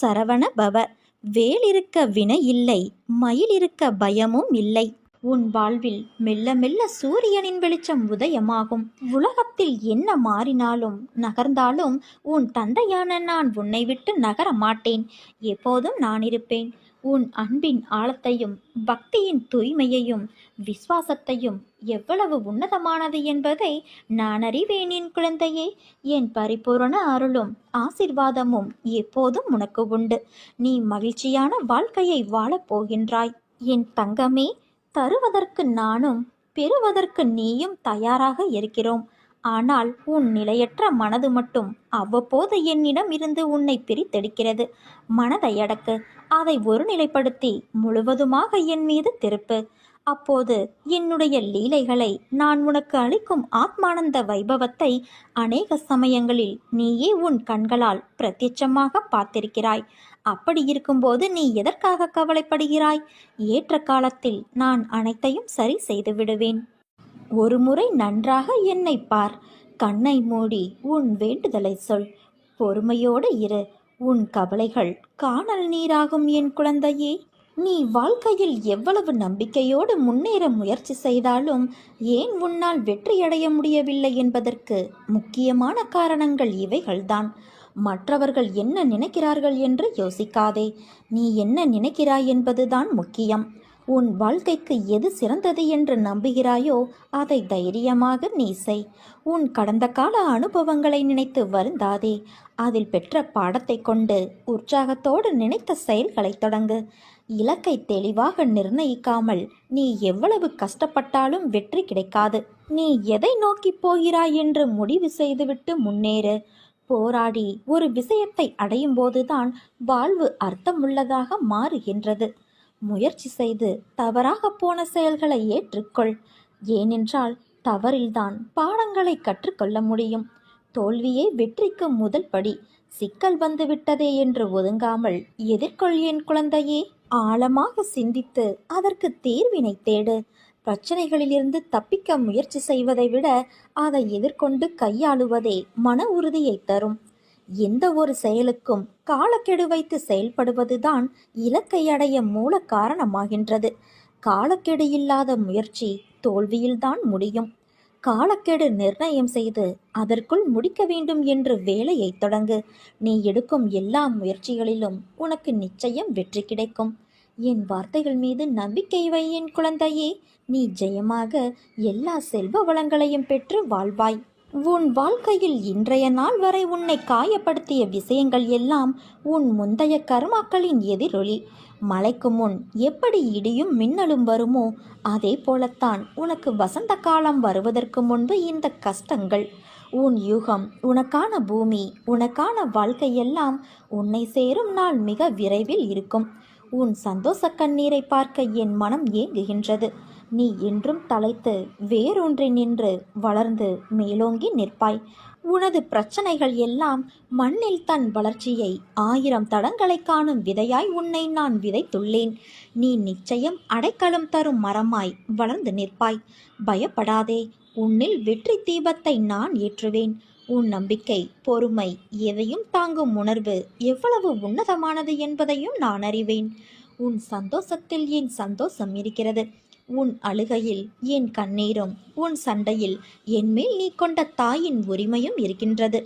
சரவண பவ. வேல் இருக்க வினை இல்லை மயில் இருக்க பயமும் இல்லை. உன் வாழ்வில் மெல்ல மெல்ல சூரியனின் வெளிச்சம் உதயமாகும். உலகத்தில் என்ன மாறினாலும் நகர்ந்தாலும் உன் தந்தையான நான் உன்னை விட்டு நகர மாட்டேன் எப்போதும் நான் இருப்பேன். உன் அன்பின் ஆழத்தையும் பக்தியின் தூய்மையையும் விசுவாசத்தையும் எவ்வளவு உன்னதமானது என்பதை நான் அறிவேன் என் குழந்தையே. என் பரிபூரண அருளும் ஆசிர்வாதமும் எப்போதும் உனக்கு உண்டு. நீ மகிழ்ச்சியான வாழ்க்கையை வாழப் போகின்றாய். என் தங்கமே தருவதற்கு நானும் பெறுவதற்கு நீயும் தயாராக இருக்கிறோம். ஆனால் உன் நிலையற்ற மனது மட்டும் அவ்வப்போது என்னிடம் இருந்து உன்னை பிரித்தெடுக்கிறது. மனதை அடக்கு. அதை ஒருநிலைப்படுத்தி முழுவதுமாக என் மீது திருப்பு. அப்போது என்னுடைய லீலைகளை நான் உனக்கு அளிக்கும் ஆத்மானந்த வைபவத்தை அநேக சமயங்களில் நீயே உன் கண்களால் பிரத்யட்சமாக பார்த்திருக்கிறாய். அப்படி இருக்கும்போது நீ எதற்காக கவலைப்படுகிறாய்? ஏற்ற காலத்தில் நான் அனைத்தையும் சரி செய்து விடுவேன். ஒரு முறை நன்றாக என்னை பார் கண்ணை மூடி உன் வேண்டுதலை சொல். பொறுமையோடு இரு. உன் கவலைகள் காணல் நீராகும் என் குழந்தையே. நீ வாழ்க்கையில் எவ்வளவு நம்பிக்கையோடு முன்னேற முயற்சி செய்தாலும் ஏன் உன்னால் வெற்றியடைய முடியவில்லை என்பதற்கு முக்கியமான காரணங்கள் இவைகள்தான். மற்றவர்கள் என்ன நினைக்கிறார்கள் என்று யோசிக்காதே. நீ என்ன நினைக்கிறாய் என்பதுதான் முக்கியம். உன் வாழ்க்கைக்கு எது சிறந்தது என்று நம்புகிறாயோ அதை தைரியமாக நீ செய். உன் கடந்த கால அனுபவங்களை நினைத்து வருந்தாதே. அதில் பெற்ற பாடத்தை கொண்டு உற்சாகத்தோடு நினைத்த செயல்களை தொடங்கு. இலக்கை தெளிவாக நிர்ணயிக்காமல் நீ எவ்வளவு கஷ்டப்பட்டாலும் வெற்றி கிடைக்காது. நீ எதை நோக்கி போகிறாய் என்று முடிவு செய்துவிட்டு முன்னேறு. போராடி ஒரு விஷயத்தை அடையும் போதுதான் வாழ்வு அர்த்தமுள்ளதாக மாறுகின்றது. முயற்சி செய்து தவறாக போன செயல்களை ஏற்றுக்கொள். ஏனென்றால் தவறில்தான் பாடங்களை கற்றுக்கொள்ள முடியும். தோல்வியே வெற்றிக்கு முதல் படி. சிக்கல் வந்துவிட்டதே என்று ஒதுங்காமல் எதிர்கொள் என் குழந்தையே. ஆழமாக சிந்தித்து அதற்கு தீர்வினை தேடு. பிரச்சனைகளிலிருந்து தப்பிக்க முயற்சி செய்வதை விட அதை எதிர்கொண்டு கையாளுவதே மன உறுதியை தரும். எந்த ஒரு செயலுக்கும் காலக்கெடு வைத்து செயல்படுவதுதான் இலக்கை அடைய மூல காரணமாகின்றது. காலக்கெடு இல்லாத முயற்சி தோல்வியில்தான் முடியும். காலக்கெடு நிர்ணயம் செய்து அதற்குள் முடிக்க வேண்டும் என்று வேலையை தொடங்கு. நீ எடுக்கும் எல்லா முயற்சிகளிலும் உனக்கு நிச்சயம் வெற்றி கிடைக்கும். என் வார்த்தைகள் மீது நம்பிக்கை வை என் குழந்தையே. நீ ஜெயமாக எல்லா செல்வ வளங்களையும் பெற்று வாழ்வாய். உன் வாழ்க்கையில் இன்றைய நாள் வரை உன்னை காயப்படுத்திய விஷயங்கள் எல்லாம் உன் முந்தைய கர்மாக்களின் எதிரொலி. மலைக்கு முன் எப்படி இடியும் மின்னலும் வருமோ அதே போலத்தான் உனக்கு வசந்த காலம் வருவதற்கு முன்பு இந்த கஷ்டங்கள். உன் யுகம் உனக்கான பூமி உனக்கான வாழ்க்கையெல்லாம் உன்னை சேரும் நாள் மிக விரைவில் இருக்கும். உன் சந்தோஷ கண்ணீரை பார்க்க என் மனம் ஏங்குகின்றது. நீ என்றும் தலைத்து வேறொன்றி நின்று வளர்ந்து மேலோங்கி நிற்பாய். உனது பிரச்சனைகள் எல்லாம் மண்ணில் தன் வளர்ச்சியை ஆயிரம் தடங்களை காணும் விதையாய் உன்னை நான் விதைத்துள்ளேன். நீ நிச்சயம் அடைக்கலம் தரும் மரமாய் வளர்ந்து நிற்பாய். பயப்படாதே உன்னில் வெற்றி தீபத்தை நான் ஏற்றுவேன். உன் நம்பிக்கை பொறுமை எதையும் தாங்கும் உணர்வு எவ்வளவு உன்னதமானது என்பதையும் நான் அறிவேன். உன் சந்தோஷத்தில் என் சந்தோஷம் இருக்கிறது. உன் அழுகையில் என் கண்ணீரும் உன் சண்டையில் என்மேல் நீ கொண்ட தாயின் உரிமையும் இருக்கின்றது.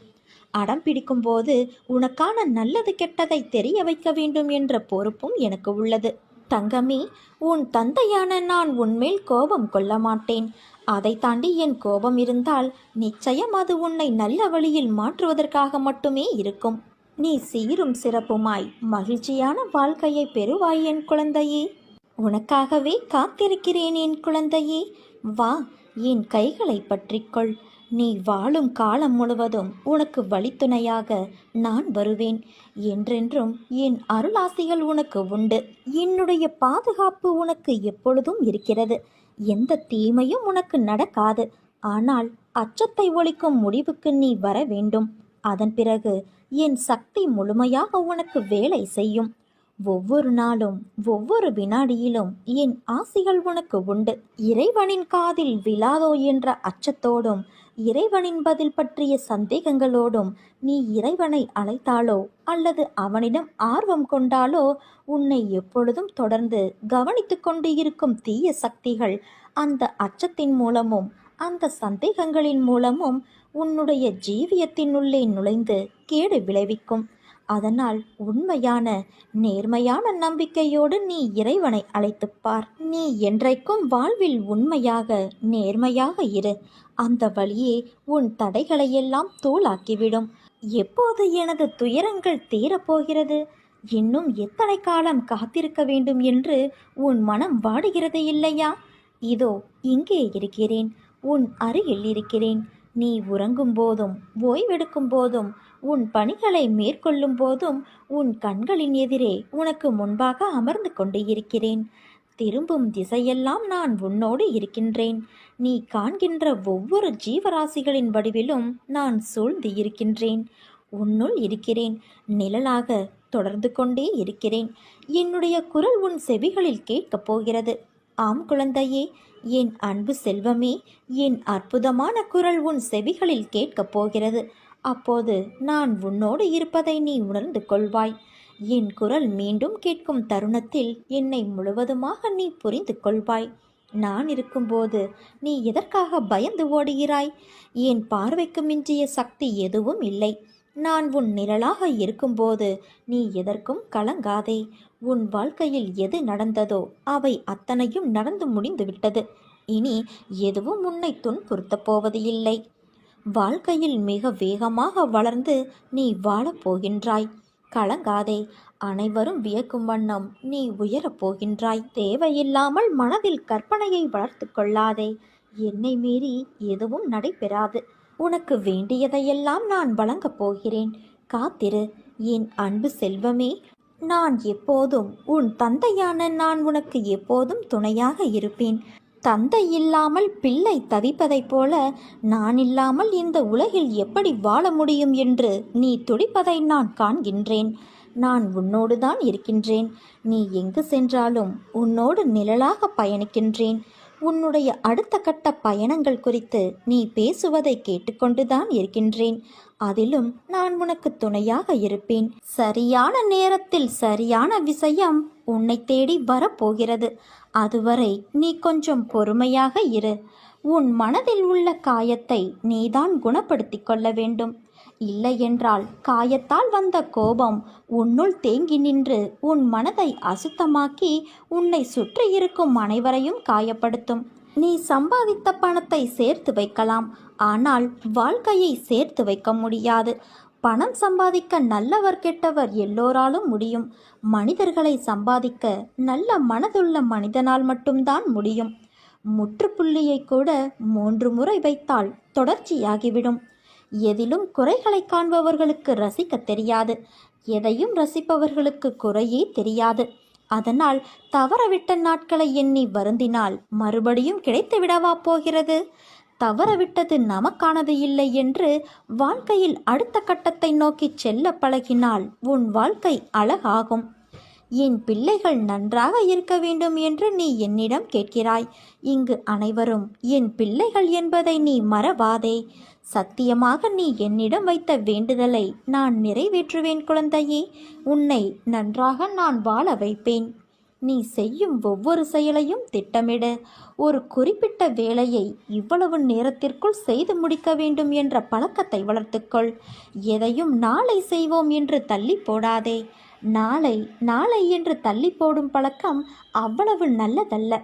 அடம் பிடிக்கும்போது உனக்கான நல்லது கெட்டதை தெரிய வைக்க வேண்டும் என்ற பொறுப்பும் எனக்கு உள்ளது. தங்கமே உன் தந்தையான நான் உன்மேல் கோபம் கொள்ள மாட்டேன். அதை தாண்டி என் கோபம் இருந்தால் நிச்சயம் அது உன்னை நல்ல வழியில் மாற்றுவதற்காக மட்டுமே இருக்கும். நீ சீரும் சிறப்புமாய் மகிழ்ச்சியான வாழ்க்கையை பெறுவாய் என் குழந்தையே. உனக்காகவே காத்திருக்கிறேன் என் குழந்தையே. வா என் கைகளை பற்றிக்கொள். நீ வாழும் காலம் முழுவதும் உனக்கு வழித்துணையாக நான் வருவேன். என்றென்றும் என் அருளாசிகள் உனக்கு உண்டு. என்னுடைய பாதுகாப்பு உனக்கு எப்பொழுதும் இருக்கிறது. எந்த தீமையும் உனக்கு நடக்காது. ஆனால் அச்சத்தை ஒழிக்கும் முடிவுக்கு நீ வர வேண்டும். அதன் பிறகு என் சக்தி முழுமையாக உனக்கு வேலை செய்யும். ஒவ்வொரு நாளும் ஒவ்வொரு வினாடியிலும் என் ஆசிகள் உனக்கு உண்டு. இறைவனின் காதில் விழாதோ என்ற அச்சத்தோடும் இறைவனின் பதில் பற்றிய சந்தேகங்களோடும் நீ இறைவனை அழைத்தாலோ அல்லது அவனிடம் ஆர்வம் கொண்டாலோ உன்னை எப்பொழுதும் தொடர்ந்து கவனித்து கொண்டு இருக்கும் தீய சக்திகள் அந்த அச்சத்தின் மூலமும் அந்த சந்தேகங்களின் மூலமும் உன்னுடைய ஜீவியத்தினுள்ளே நுழைந்து கேடு விளைவிக்கும். அதனால் உண்மையான நேர்மையான நம்பிக்கையோடு நீ இறைவனை அழைத்துப் பார். நீ என்றைக்கும் வாழ்வில் உண்மையாக நேர்மையாக இரு. அந்த வழியே உன் தடைகளையெல்லாம் தூளாக்கிவிடும் எப்போது எனது துயரங்கள் தீரப்போகிறது? இன்னும் எத்தனை காலம் காத்திருக்க வேண்டும் என்று உன் மனம் வாடுகிறது இல்லையா? இதோ இங்கே இருக்கிறேன். உன் அருகில் இருக்கிறேன். நீ உறங்கும் போதும் ஓய்வெடுக்கும் போதும் உன் பணிகளை மேற்கொள்ளும் போதும் உன் கண்களின் எதிரே உனக்கு முன்பாக அமர்ந்து கொண்டு இருக்கிறேன். திரும்பும் திசையெல்லாம் நான் உன்னோடு இருக்கின்றேன். நீ காண்கின்ற ஒவ்வொரு ஜீவராசிகளின் வடிவிலும் நான் சூழ்ந்து இருக்கின்றேன். உன்னுள் இருக்கிறேன். நிழலாக தொடர்ந்து கொண்டே இருக்கிறேன். என்னுடைய குரல் உன் செவிகளில் கேட்கப் போகிறது. ஆம் குழந்தையே என் அன்பு செல்வமே என் அற்புதமான குரல் உன் செவிகளில் கேட்கப் போகிறது. அப்போது நான் உன்னோடு இருப்பதை நீ உணர்ந்து கொள்வாய். என் குரல் மீண்டும் கேட்கும் தருணத்தில் என்னை முழுவதுமாக நீ புரிந்து கொள்வாய். நான் இருக்கும்போது நீ எதற்காக பயந்து ஓடுகிறாய்? என் பார்வைக்கு மிஞ்சிய சக்தி எதுவும் இல்லை. நான் உன் நிழலாக இருக்கும்போது நீ எதற்கும் கலங்காதே. உன் வாழ்க்கையில் எது நடந்ததோ அவை அத்தனையும் நடந்து முடிந்துவிட்டது. இனி எதுவும் உன்னை துன்புறுத்தப் போவது இல்லை வாழ்க்கையில் மிக வேகமாக வளர்ந்து நீ வாழப் போகின்றாய். கலங்காதே அனைவரும் வியக்கும் வண்ணம் நீ உயரப் போகின்றாய். தேவையில்லாமல் மனதில் கற்பனையை வளர்த்து கொள்ளாதே என்னை மீறி எதுவும் நடைபெறாது. உனக்கு வேண்டியதையெல்லாம் நான் வழங்கப் போகிறேன். காத்திரு என் அன்பு செல்வமே நான் எப்போதும் உன் தந்தையான நான் உனக்கு எப்போதும் துணையாக இருப்பேன். தந்தை இல்லாமல் பிள்ளை தவிப்பதைப் போல நான் இல்லாமல் இந்த உலகில் எப்படி வாழ முடியும் என்று நீ துடிப்பதை நான் காண்கின்றேன். நான் உன்னோடு தான் இருக்கின்றேன். நீ எங்கு சென்றாலும் உன்னோடு நிழலாக பயணிக்கின்றேன். உன்னுடைய அடுத்த கட்ட பயணங்கள் குறித்து நீ பேசுவதை கேட்டுக்கொண்டுதான் இருக்கின்றேன். அதிலும் நான் உனக்கு துணையாக இருப்பேன். சரியான நேரத்தில் சரியான விஷயம் உன்னை தேடி வரப்போகிறது. அதுவரை நீ கொஞ்சம் பொறுமையாக இரு. உன் மனதில் உள்ள காயத்தை நீதான் குணப்படுத்திக் கொள்ள வேண்டும். இல்லையென்றால் காயத்தால் வந்த கோபம் உன்னுள் தேங்கி நின்று உன் மனதை அசுத்தமாக்கி உன்னை சுற்றி இருக்கும் அனைவரையும் காயப்படுத்தும். நீ சம்பாதித்த பணத்தை சேர்த்து வைக்கலாம். ஆனால் வாழ்க்கையை சேர்த்து வைக்க முடியாது. பணம் சம்பாதிக்க நல்லவர் கெட்டவர் எல்லோராலும் முடியும். மனிதர்களை சம்பாதிக்க நல்ல மனதுள்ள மனிதனால் மட்டும்தான் முடியும். முற்றுப்புள்ளியை கூட மூன்று முறை வைத்தால் தொடர்ச்சியாகிவிடும். எதிலும் குறைகளை காண்பவர்களுக்கு ரசிக்க தெரியாது. எதையும் ரசிப்பவர்களுக்கு குறையே தெரியாது. அதனால் தவறவிட்ட நாட்களை எண்ணி வருந்தினால் மறுபடியும் கிடைத்து விடவா போகிறது? தவறவிட்டது நமக்கானது இல்லை என்று வாழ்க்கையில் அடுத்த கட்டத்தை நோக்கி செல்ல பழகினால் உன் வாழ்க்கை அழகாகும். என் பிள்ளைகள் நன்றாக இருக்க வேண்டும் என்று நீ என்னிடம் கேட்கிறாய். இங்கு அனைவரும் என் பிள்ளைகள் என்பதை நீ மறவாதே. சத்தியமாக நீ என்னிடம் வைத்த வேண்டுதலை நான் நிறைவேற்றுவேன் குழந்தையே. உன்னை நன்றாக நான் வாழ வைப்பேன். நீ செய்யும் ஒவ்வொரு செயலையும் திட்டமிடு. ஒரு குறிப்பிட்ட வேலையை இவ்வளவு நேரத்திற்குள் செய்து முடிக்க வேண்டும் என்ற பழக்கத்தை வளர்த்துக்கொள். எதையும் நாளை செய்வோம் என்று தள்ளி போடாதே. நாளை நாளை என்று தள்ளி போடும் பழக்கம் அவ்வளவு நல்லதல்ல.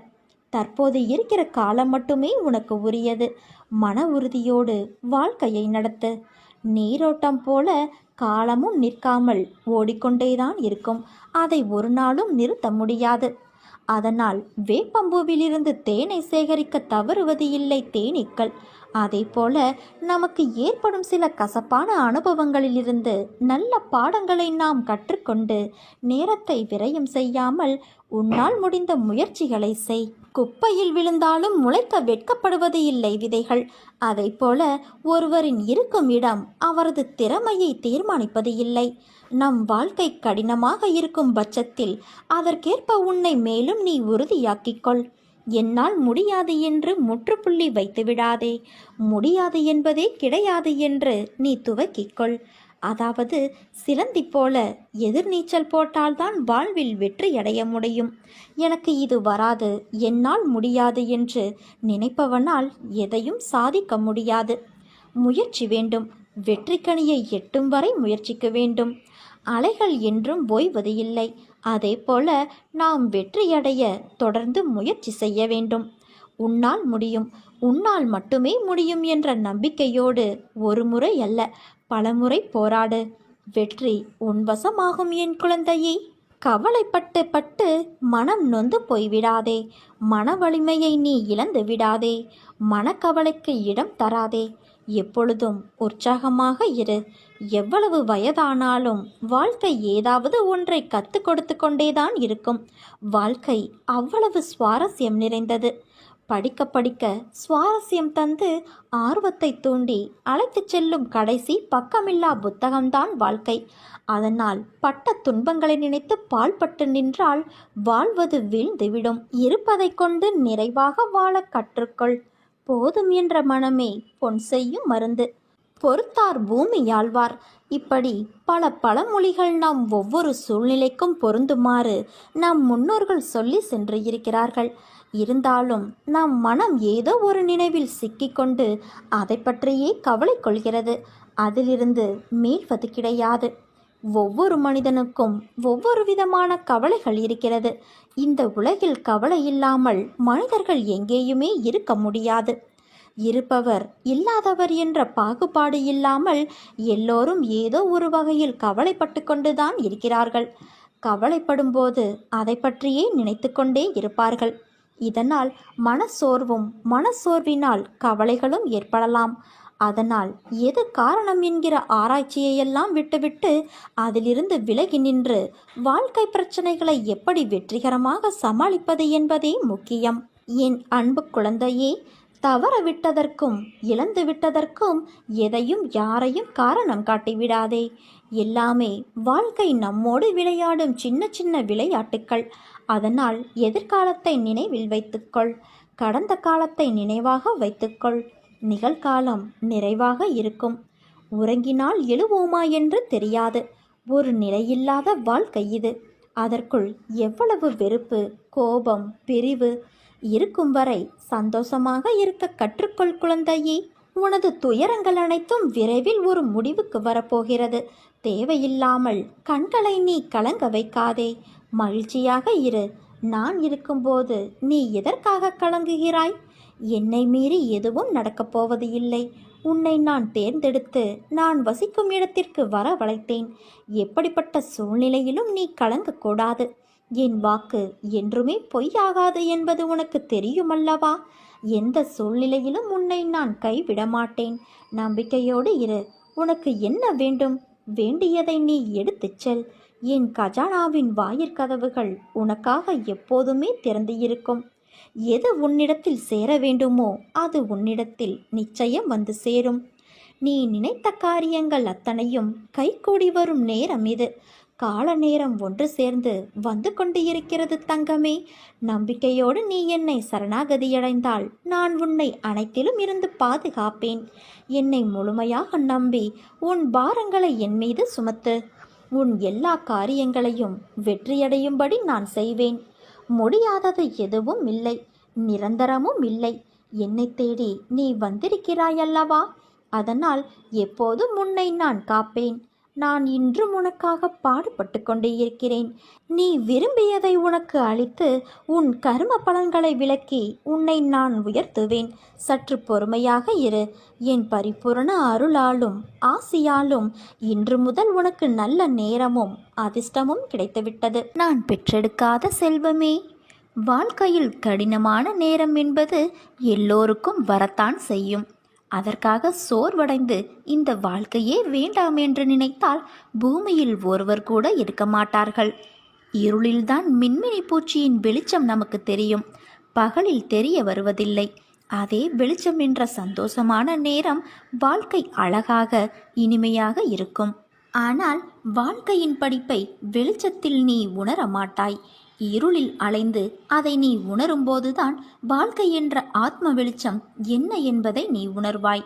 தற்போது இருக்கிற காலம் மட்டுமே உனக்கு உரியது. மன உறுதியோடு வாழ்க்கையை நடத்து. நீரோட்டம் போல காலமும் நிற்காமல் ஓடிக்கொண்டேதான் இருக்கும். அதை ஒரு நாளும் நிறுத்த முடியாது. அதனால் வேப்பம்பூவிலிருந்து தேனை சேகரிக்க தவறுவது இல்லை தேனீக்கள். அதே போல நமக்கு ஏற்படும் சில கசப்பான அனுபவங்களிலிருந்து நல்ல பாடங்களை நாம் கற்றுக்கொண்டு நேரத்தை விரயம் செய்யாமல் உன்னால் முடிந்த முயற்சிகளை செய். குப்பையில் விழுந்தாலும் முளைக்க வெட்கப்படுவது இல்லை விதைகள். அதை போல ஒருவரின் இருக்கும் இடம் அவரது திறமையை தீர்மானிப்பது இல்லை. நம் வாழ்க்கை கடினமாக இருக்கும் பட்சத்தில் அதற்கேற்ப உன்னை மேலும் நீ உறுதியாக்கிக்கொள். என்னால் முடியாது என்று முற்றுப்புள்ளி வைத்து விடாதே. முடியாது என்பதே கிடையாது என்று நீ துவக்கிக்கொள். அதாவது சிலந்தி போல எதிர்நீச்சல் போட்டால்தான் வாழ்வில் வெற்றியடைய முடியும். எனக்கு இது வராது. என்னால் முடியாது என்று நினைப்பவனால் எதையும் சாதிக்க முடியாது. முயற்சி வேண்டும். வெற்றிக்கனியை எட்டும் வரை முயற்சிக்க வேண்டும். அலைகள் என்றும் ஓய்வது இல்லை. அதே போல நாம் வெற்றியடைய தொடர்ந்து முயற்சி செய்ய வேண்டும். உன்னால் முடியும் உன்னால் மட்டுமே முடியும் என்ற நம்பிக்கையோடு ஒரு முறை அல்ல பலமுறை போராடு. வெற்றி உன்வசமாகும் என் குழந்தையை. கவலைப்பட்டு பட்டு மனம் நொந்து போய்விடாதே. மன வலிமையை நீ இழந்து விடாதே. மனக்கவலைக்கு இடம் தராதே. எப்பொழுதும் உற்சாகமாக இரு. எவ்வளவு வயதானாலும் வாழ்க்கை ஏதாவது ஒன்றை கற்றுக் கொடுத்து கொண்டேதான் இருக்கும். வாழ்க்கை அவ்வளவு சுவாரஸ்யம் நிறைந்தது. படிக்க படிக்க சுவாரஸ்யம் தந்து ஆர்வத்தை தூண்டி அழைத்துச் செல்லும் கடைசி பக்கமில்லா புத்தகம்தான் வாழ்க்கை. அதனால் பட்ட துன்பங்களை நினைத்து பால்பட்டு நின்றால் வாழ்வது வீழ்ந்துவிடும். இருப்பதைக் கொண்டு நிறைவாக வாழ கற்றுக்கொள். போதும் என்ற மனமே பொன் செய்யும் மருந்து. பொறுத்தார் பூமியாழ்வார் இப்படி பல பழமொழிகள் நாம் ஒவ்வொரு சூழ்நிலைக்கும் பொருந்துமாறு நம் முன்னோர்கள் சொல்லி சென்று இருக்கிறார்கள் இருந்தாலும் நம் மனம் ஏதோ ஒரு நினைவில் சிக்கிக்கொண்டு அதை பற்றியே கவலை கொள்கிறது. அதிலிருந்து மீள்வது கிடையாது. ஒவ்வொரு மனிதனுக்கும் ஒவ்வொரு விதமான கவலைகள் இருக்கிறது. இந்த உலகில் கவலை இல்லாமல் மனிதர்கள் எங்கேயுமே இருக்க முடியாது. இருப்பவர் இல்லாதவர் என்ற பாகுபாடு இல்லாமல் எல்லோரும் ஏதோ ஒரு வகையில் கவலைப்பட்டு கொண்டுதான் இருக்கிறார்கள். கவலைப்படும்போது அதை பற்றியே நினைத்து கொண்டே இருப்பார்கள். இதனால் மனச்சோர்வும் மனச்சோர்வினால் கவலைகளும் ஏற்படலாம். அதனால் எது காரணம் என்கிற ஆராய்ச்சியையெல்லாம் விட்டுவிட்டு அதிலிருந்து விலகி நின்று வாழ்க்கை பிரச்சனைகளை எப்படி வெற்றிகரமாக சமாளிப்பது என்பதே முக்கியம். என் அன்பு குழந்தையே தவறவிட்டதற்கும் இழந்து விட்டதற்கும் எதையும் யாரையும் காரணம் காட்டிவிடாதே. எல்லாமே வாழ்க்கை நம்மோடு விளையாடும் சின்ன சின்ன விளையாட்டுக்கள். அதனால் எதிர்காலத்தை நினைவில் வைத்துக்கொள். கடந்த காலத்தை நினைவாக வைத்துக்கொள். நிகழ்காலம் நிறைவாக இருக்கும். உறங்கினால் எழுவோமா என்று தெரியாது. ஒரு நிலையில்லாத வாழ்க்கை இது. அதற்குள் எவ்வளவு வெறுப்பு கோபம் பிரிவு இருக்கும் வரை சந்தோஷமாக இருக்க கற்றுக்கொள் குழந்தையே. உனது துயரங்கள் அனைத்தும் விரைவில் ஒரு முடிவுக்கு வரப்போகிறது. தேவையில்லாமல் கண்களை நீ கலங்க வைக்காதே. மகிழ்ச்சியாக இரு. நான் இருக்கும்போது நீ எதற்காக கலங்குகிறாய்? என்னை மீறி எதுவும் நடக்கப் போவது இல்லை. உன்னை நான் தேர்ந்தெடுத்து நான் வசிக்கும் இடத்திற்கு வர வளைத்தேன் எப்படிப்பட்ட சூழ்நிலையிலும் நீ கலங்கக்கூடாது. என் வாக்கு என்றுமே பொய்யாகாது என்பது உனக்கு தெரியுமல்லவா? எந்த சூழ்நிலையிலும் உன்னை நான் கைவிட மாட்டேன் நம்பிக்கையோடு இரு. உனக்கு என்ன வேண்டும்? வேண்டியதை நீ எடுத்துச் செல். என் கஜானாவின் வாயிற்கதவுகள் உனக்காக எப்போதுமே திறந்து இருக்கும் எது உன்னிடத்தில் சேர வேண்டுமோ அது உன்னிடத்தில் நிச்சயம் வந்து சேரும். நீ நினைத்த காரியங்கள் அத்தனையும் கைகூடி வரும் நேரம் இது. கால நேரம் ஒன்று சேர்ந்து வந்து கொண்டு இருக்கிறது தங்கமே. நம்பிக்கையோடு நீ என்னை சரணாகதியடைந்தால் நான் உன்னை அனைத்திலும் இருந்து பாதுகாப்பேன். என்னை முழுமையாக நம்பி உன் பாரங்களை என் மீது சுமத்து. உன் எல்லா காரியங்களையும் வெற்றியடையும்படி நான் செய்வேன். முடியாதது எதுவும் இல்லை நிரந்தரமும் இல்லை. என்னை தேடி நீ வந்திருக்கிறாயல்லவா? அதனால் எப்போதும் உன்னை நான் காப்பேன். நான் இன்றும் உனக்காக பாடுபட்டு கொண்டே இருக்கிறேன். நீ விரும்பியதை உனக்கு அளித்து உன் கரும பலன்களை விளக்கி உன்னை நான் உயர்த்துவேன். சற்று பொறுமையாக இரு. என் பரிபூரண அருளாலும் ஆசியாலும் இன்று முதல் உனக்கு நல்ல நேரமும் அதிர்ஷ்டமும் கிடைத்துவிட்டது. நான் பெற்றெடுக்காத செல்வமே வாழ்க்கையில் கடினமான நேரம் என்பது எல்லோருக்கும் வரத்தான் செய்யும். அதற்காக சோர்வடைந்து இந்த வாழ்க்கையே வேண்டாம் என்று நினைத்தால் பூமியில் ஒருவர் கூட இருக்க மாட்டார்கள். இருளில்தான் மின்மினி பூச்சியின் வெளிச்சம் நமக்கு தெரியும். பகலில் தெரிய வருவதில்லை. அதே வெளிச்சம் என்ற சந்தோஷமான நேரம் வாழ்க்கை அழகாக இனிமையாக இருக்கும். ஆனால் வாழ்க்கையின் படிப்பை வெளிச்சத்தில் நீ உணர மாட்டாய் இருளில் அலைந்து அதை நீ உணரும்போதுதான் வாழ்க்கை என்ற ஆத்ம வெளிச்சம் என்ன என்பதை நீ உணர்வாய்.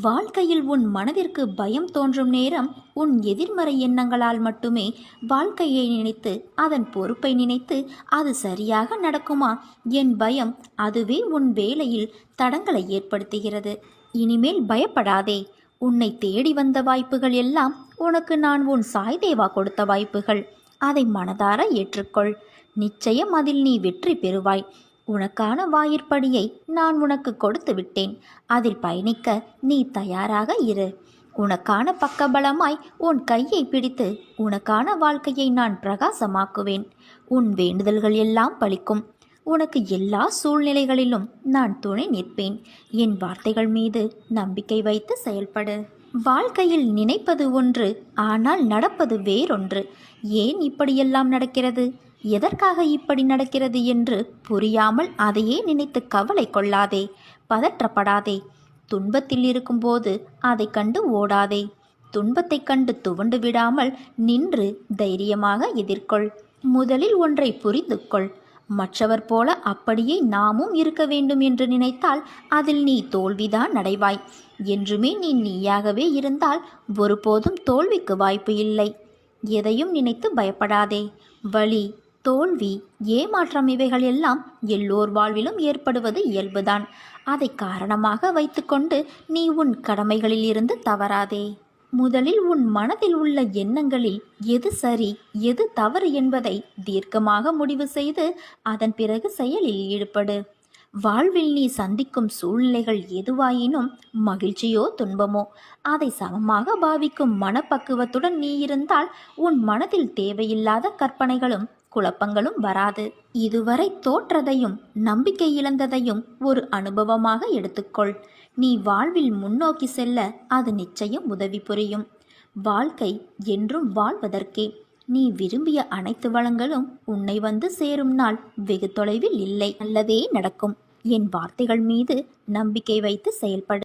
வாழ்க்கையில் உன் மனதிற்கு பயம் தோன்றும் நேரம் உன் எதிர்மறை எண்ணங்களால் மட்டுமே வாழ்க்கையை நினைத்து அதன் பொறுப்பை நினைத்து அது சரியாக நடக்குமா? என் பயம் அதுவே உன் வேலையில் தடங்களை ஏற்படுத்துகிறது. இனிமேல் பயப்படாதே. உன்னை தேடி வந்த வாய்ப்புகள் எல்லாம் உனக்கு நான் உன் சாய்தேவா கொடுத்த வாய்ப்புகள். அதை மனதார ஏற்றுக்கொள். நிச்சயம் அதில் நீ வெற்றி பெறுவாய். உனக்கான வாயிற்படியை நான் உனக்கு கொடுத்து விட்டேன். அதில் பயணிக்க நீ தயாராக இரு. உனக்கான பக்கபலமாய் உன் கையை பிடித்து உனக்கான வாழ்க்கையை நான் பிரகாசமாக்குவேன். உன் வேண்டுதல்கள் எல்லாம் பலிக்கும். உனக்கு எல்லா சூழ்நிலைகளிலும் நான் துணை நிற்பேன். என் வார்த்தைகள் மீது நம்பிக்கை வைத்து செயல்படு. வாழ்க்கையில் நினைப்பது ஒன்று ஆனால் நடப்பது வேறொன்று. ஏன் இப்படியெல்லாம் நடக்கிறது? எதற்காக இப்படி நடக்கிறது என்று புரியாமல் அதையே நினைத்து கவலை கொள்ளாதே பதற்றப்படாதே. துன்பத்தில் இருக்கும்போது அதை கண்டு ஓடாதே. துன்பத்தைக் கண்டு துவண்டு விடாமல் நின்று தைரியமாக எதிர்கொள். முதலில் ஒன்றை புரிந்து கொள். மற்றவர் போல அப்படியே நாமும் இருக்க வேண்டும் என்று நினைத்தால் அதில் நீ தோல்விதான் அடைவாய். என்றுமே நீ நீயாகவே இருந்தால் ஒருபோதும் தோல்விக்கு வாய்ப்பு இல்லை. எதையும் நினைத்து பயப்படாதே. வலி தோல்வி ஏமாற்றம் இவைகள் எல்லாம் எல்லோர் வாழ்விலும் ஏற்படுவது இயல்புதான். அதை காரணமாக வைத்துக்கொண்டு நீ உன் கடமைகளில் இருந்து தவறாதே. முதலில் உன் மனதில் உள்ள எண்ணங்களில் எது சரி எது தவறு என்பதை தீர்க்கமாக முடிவு செய்து அதன் பிறகு செயலில் ஈடுபடு. வாழ்வில் நீ சந்திக்கும் சூழ்நிலைகள் எதுவாயினும் மகிழ்ச்சியோ துன்பமோ அதை சமமாக பாவிக்கும் மனப்பக்குவத்துடன் நீ இருந்தால் உன் மனதில் தேவையில்லாத கற்பனைகளும் குழப்பங்களும் வராது. இதுவரை தோற்றதையும் நம்பிக்கை இழந்ததையும் ஒரு அனுபவமாக எடுத்துக்கொள். நீ வாழ்வில் முன்னோக்கி செல்ல அது நிச்சயம் உதவி புரியும். வாழ்க்கை என்றும் வாழ்வதற்கே. நீ விரும்பிய அனைத்து வளங்களும் உன்னை வந்து சேரும் நாள் வெகு தொலைவில் இல்லை. நல்லதே நடக்கும். என் வார்த்தைகள் மீது நம்பிக்கை வைத்து செயல்படு.